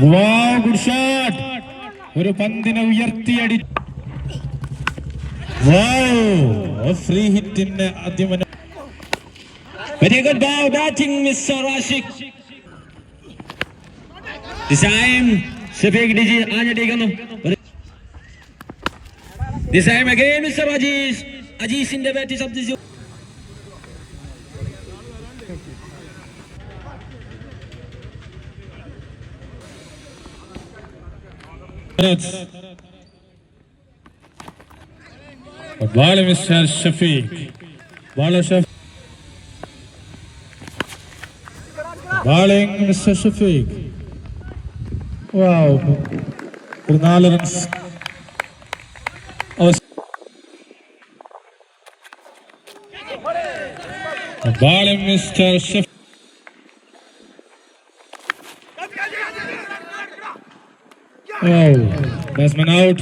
Good shot ഒരു പന്തിനെ ഉയർത്തിയടി. Free ഹിറ്റിന്റെ ആദ്യം very good ball batting mister Ashiq this time Shafiq DG ആഞ്ഞടിക്കുന്നു time again mister Ajees അജീസിന്റെ bat ശബ്ദിച്ചു Ball Mr. Shafiq. Ball Shafiq. Balling Mr. Shafiq. Wow. ഒരു നാല് runs Balling Mr. Shafiq. Wow. Batsman out.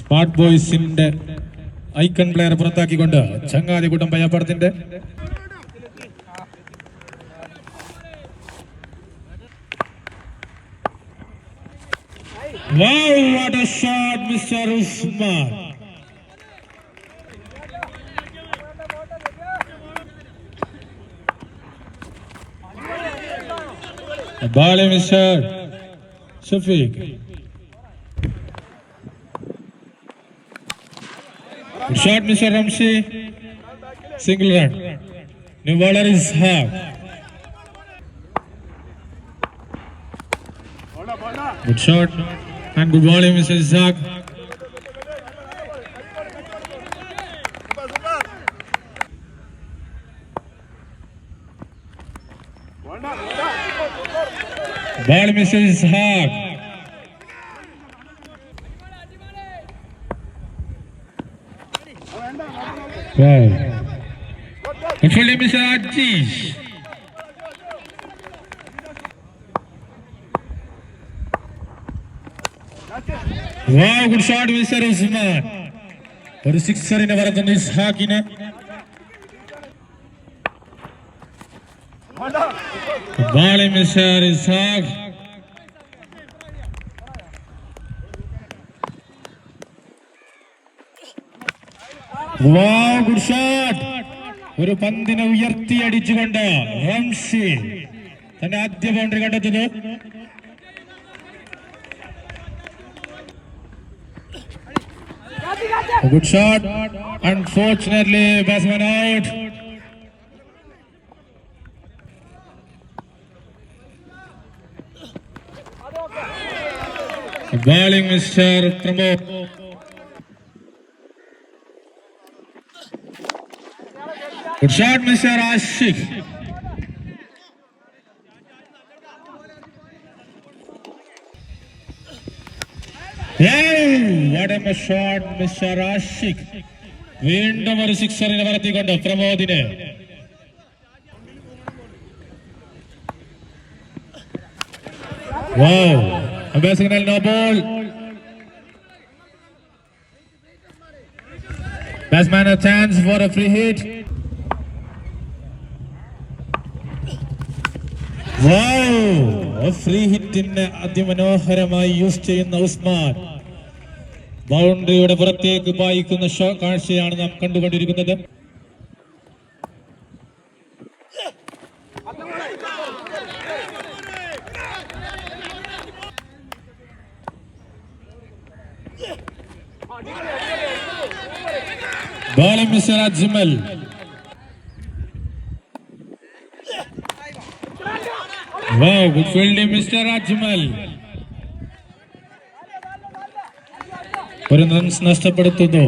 Smart ബോയ്സിന്റെ icon player പുറത്താക്കിക്കൊണ്ട് ചങ്ങാതികൂട്ടം പയ്യാപ്പടത്തിന്റെ Wow, what a shot, Mr. Usman. Ball, Mr. Good shot, Mr. Ramsey. Single run. New is half. Good shot. And good Mr. Zak. Ball, Mr. Ishaq. Wow. Hopefully, Mr. Ajish. Wow, good shot, Mr. Usman. ഒരു സിക്സറിനെ പറയുന്ന ഇസ്ഹാക്കിന് ബാളി Mr Ishaq Wow, good shot. ഒരു പന്തിനെ ഉയർത്തി അടിച്ചുകൊണ്ട് റംസി തന്റെ ആദ്യ ബൗണ്ടറി കണ്ടെത്തുന്നു A good shot. Unfortunately, batsman out. Bowling, Mr. Pramod. Good shot, Mr. Ashik. Wow, what a shot, Mr. Ashik. വീണ്ടും ഒരു സിക്സറിനെ പറത്തിക്കൊണ്ട് പ്രമോദിന് Wow, A no ball batsman a chance for a free hit free ഹിറ്റിന് അതിമനോഹരമായി use ചെയ്യുന്ന ഉസ്മാൻ. ബൗണ്ടറിയുടെ പുറത്തേക്ക് പായിക്കുന്ന show കാഴ്ചയാണ് നാം കണ്ടുകൊണ്ടിരിക്കുന്നത്. Bowling Mr. Ajmal. Wow, good fielding Mr. Ajmal. ഒരു റൺസ് നഷ്ടപ്പെടുത്തുന്നു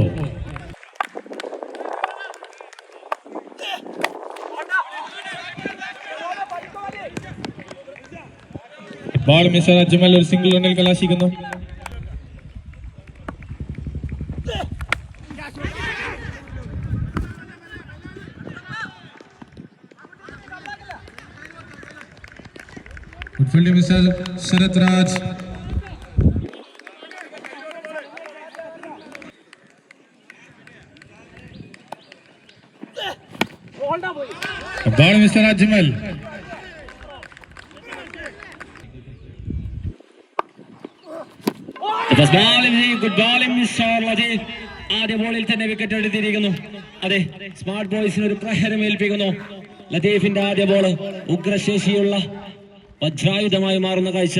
ബാൾ മിസ്റ്റർ അജ്മൽ ഒരു സിംഗിൾ റണ്ണിൽ കലാശിക്കുന്നു Good fielding, Mr. Sarath Raj. ball Mr. Ajmal. First ball good bowling Ajay ആദ്യ ബോളിൽ തന്നെ വിക്കറ്റ് എടുത്തിരിക്കുന്നു അതെ സ്മാർട്ട് ബോയ്സിന് ഒരു പ്രഹരം ഏൽപ്പിക്കുന്നു ലതീഫിന്റെ ആദ്യ ബോൾ ഉഗ്രശേഷിയുള്ള വജ്രായുധമായി മാറുന്ന കാഴ്ച.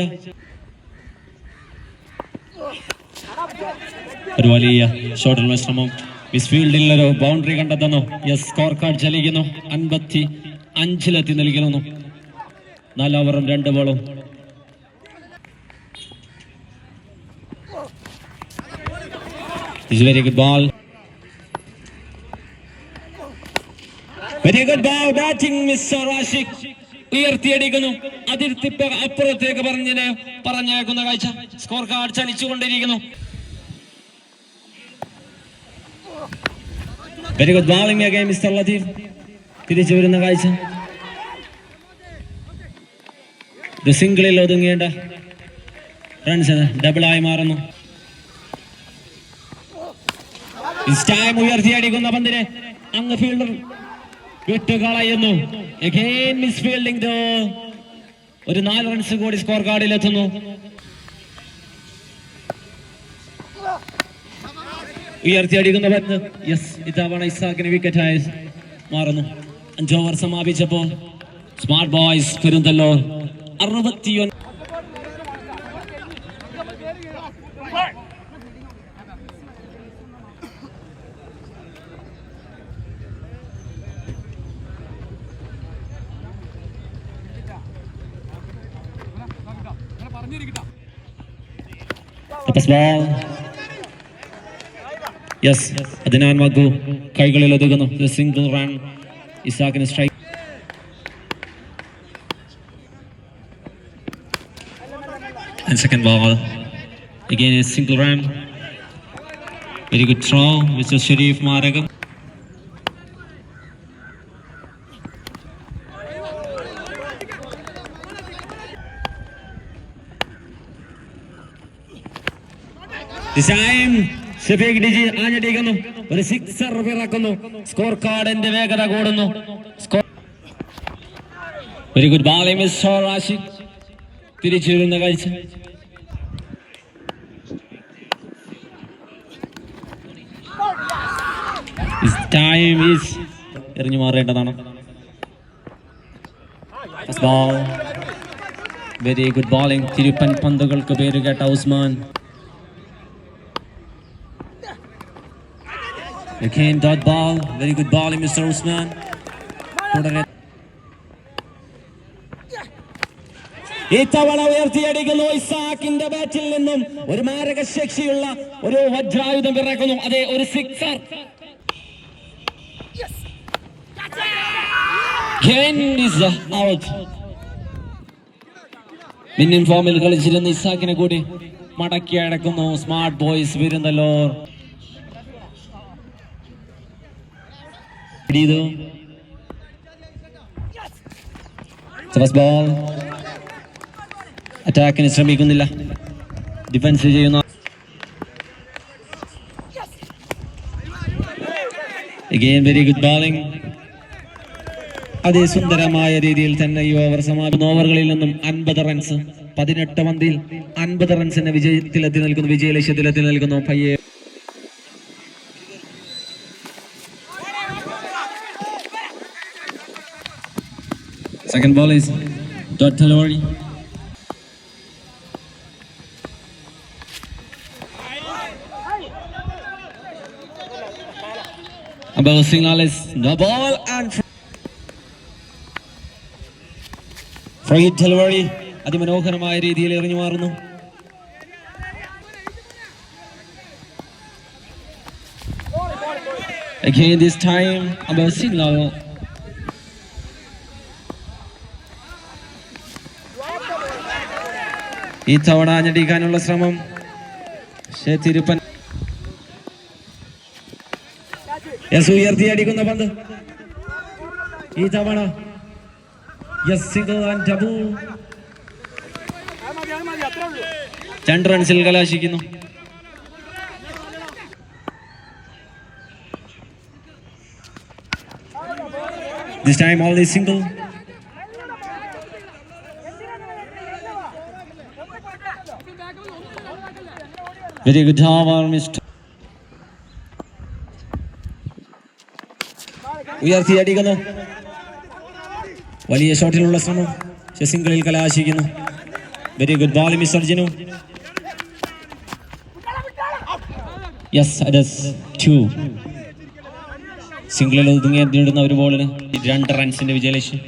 ഒരു വലിയ ഷോട്ടുള്ള ശ്രമം മിസ് ഒരു ബൗണ്ടറി കണ്ടെത്തുന്നു. യെസ് സ്കോർ കാർഡ് ചലിക്കുന്നു. അൻപത്തി അഞ്ചിലെത്തി നൽകുന്നു നാല് ഓവറും രണ്ട് ബോളും very good ball very good ball batting Mr Rashiq ഉയർത്തിയടിക്കുന്നു. അതിർത്തി അപ്പുറത്തേക്ക് പറഞ്ഞതിന് പറഞ്ഞേക്കുന്ന കാഴ്ച score card ചലിച്ചുകൊണ്ടിരിക്കുന്നു. Very good bowling again Mr Latheef തിരിച്ചു വരുന്ന കാഴ്ച. സിംഗിളിൽ ഒതുങ്ങേണ്ട റൺസ് ഡബിൾ ആയി മാറുന്നു. ഉയർത്തിയടിക്കുന്ന പന്തിനെ അങ്ങ് ഫീൽഡർ വിട്ടുകളയുന്നു. മിസ് ഫീൽഡിംഗ് ഒരു നാല് റൺസ് കൂടി സ്കോർ കാർഡിൽ എത്തുന്നു. ഉയർത്തിയടിക്കുന്ന പന്ത്. യെസ് ഇത്തവണ ഇസാഖിന് വിക്കറ്റായി മാറുന്നു. അഞ്ചോവർ ഓവർ സമാപിച്ചപ്പോൾ സ്മാർട്ട് ബോയ്സ് പെരുന്തല്ലോ അറുപത്തിയൊന്ന് യെസ് അതിനാൻ മഗു കൈകളിൽ ഒതുങ്ങുന്നു single run ഇസാക്കിന് strike And second ball, again a single run. Very good throw, Mr. Sharif Maragam. Time, Shafeeq ഡിജി ആഞ്ഞടിക്കുന്നു. ഒരു സിക്സർ പിറക്കുന്നു സ്കോർ കാർഡിന്റെ വേഗത കൂടുന്നു. Very good Bali miss Rashid. തിരിച്ചു വരുന്ന കാഴ്ച. എറിഞ്ഞു മാറേണ്ടതാണ്. വെരി ഗുഡ് ബോളിംഗ് തിരുപ്പൻ പന്തുകൾക്ക് പേര് കേട്ട Usman. Again, dot ball. Very good ball, Mr. Usman. ഇത്തവണ ഉയർത്തിയടിക്കുന്നു ഇസാക്കിന്റെ ബാറ്റിൽ നിന്നും ഒരു മാരക ശക്തിയുള്ള ഒരു വജ്രായുധം പിറക്കുന്നു അതെ ഒരു സിക്സർ ഫോമിൽ കളിച്ചിരുന്ന ഇസാക്കിനെ കൂടി മടക്കി അടക്കുന്നു സ്മാർട്ട് ബോയ്സ് വരുന്നല്ലോ ചെയ്തു ഫസ്റ്റ് ബോൾ. അറ്റാക്കിന് ശ്രമിക്കുന്നില്ല. ഡിഫൻസ് ചെയ്യുന്ന. Again, very good അതേ അതിസുന്ദരമായ രീതിയിൽ തന്നെ ഈ ഓവർ സമാപിക്കുന്ന. ഓവറുകളിൽ നിന്നും അൻപത് റൺസ് പതിനെട്ട് പന്തിൽ അൻപത് റൺസിന്റെ വിജയത്തിലെത്തി നിൽക്കുന്നു. വിജയലക്ഷ്യത്തിലെത്തി നിൽക്കുന്നു. പയ്യെ Second ball is Dot Talori. Above signal is no ball and free delivery അതിമനോഹരമായ രീതിയിൽ എറിഞ്ഞു മാറുന്നു Again this time above signal ഈ തവണ ഞടിക്കാനുള്ള ശ്രമം തിരുപ്പൻ യെസ് ഉയർത്തി അടിക്കുന്ന പന്ത്. ഈ തവണ രണ്ട് റൺസിൽ കലാശിക്കുന്നു. This time only single. Very good have Mr ഉയർത്തി അടിക്കുന്നു. വലിയ ഷോട്ടിലുള്ള ശ്രമം സിംഗിളിൽ കലാശിക്കുന്നു. Very good ball Mr Jinu yes അഡസ് two സിംഗിളിൽ ഒതുങ്ങി നേടുന്ന ഒരു ബോളിന് രണ്ട് റൺസിന്റെ വിജയലക്ഷ്യം.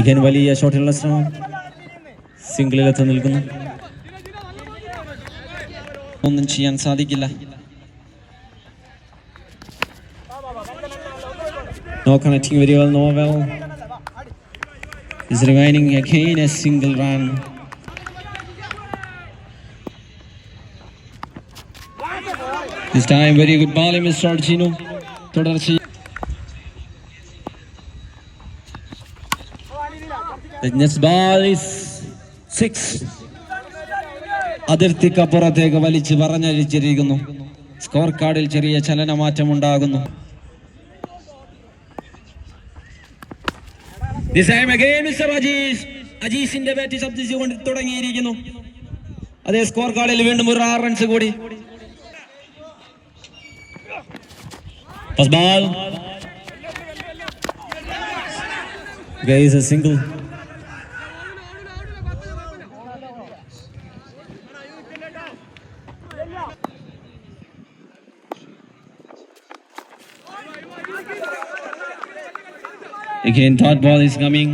Again വലിയ ഷോട്ടിലുള്ള ശ്രമം. സിംഗിളിൽ നിൽക്കുന്നു ഒന്നും ചെയ്യാൻ സാധിക്കില്ല No connecting very well, Novel is remaining again a single run. This time very good ball, Mr. Archino. തുടർച്ച The next ball is six. അതിർത്തിക്കപ്പുറത്തേക്ക് വലിച്ച് പറഞ്ഞഴിച്ചിരിക്കുന്നു. സ്കോർ കാർഡിൽ ചെറിയ ചലനമാറ്റം ഉണ്ടാകുന്നു അജീസിന്റെ ബാറ്റ് ശബ്ദിച്ചുകൊണ്ട് തുടങ്ങിയിരിക്കുന്നു. അതേ സ്കോർ കാർഡിൽ വീണ്ടും ഒരു ആറ് റൺസ് കൂടി. First ball. Guys, a single. Again, third ball is coming.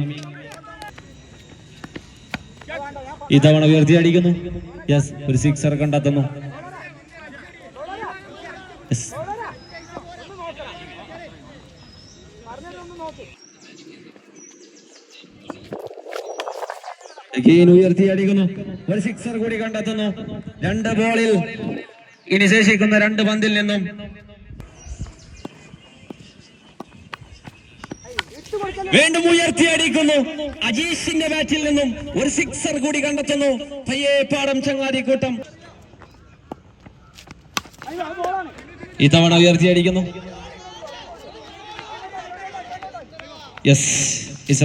ഇത്തവണ ഉയർത്തി അടിക്കുന്നു യെസ് ഒരു സിക്സർ കണ്ടെത്തുന്നു. ഉയർത്തി അടിക്കുന്നു ഒരു സിക്സർ കൂടി കണ്ടെത്തുന്നു. രണ്ട് ബോളിൽ ഇനി ശേഷിക്കുന്ന രണ്ട് പന്തിൽ നിന്നും വീണ്ടും ഉയർത്തി അടിക്കുന്നു അജീഷിന്റെ ബാറ്റിൽ നിന്നും ഒരു സിക്സർ കൂടി കണ്ടെത്തുന്നു. പയ്യേപ്പാടം ചങ്ങാതി കൂട്ടം. ഇത്തവണ ഉയർത്തി അടിക്കുന്നു യെസ് ഇസ്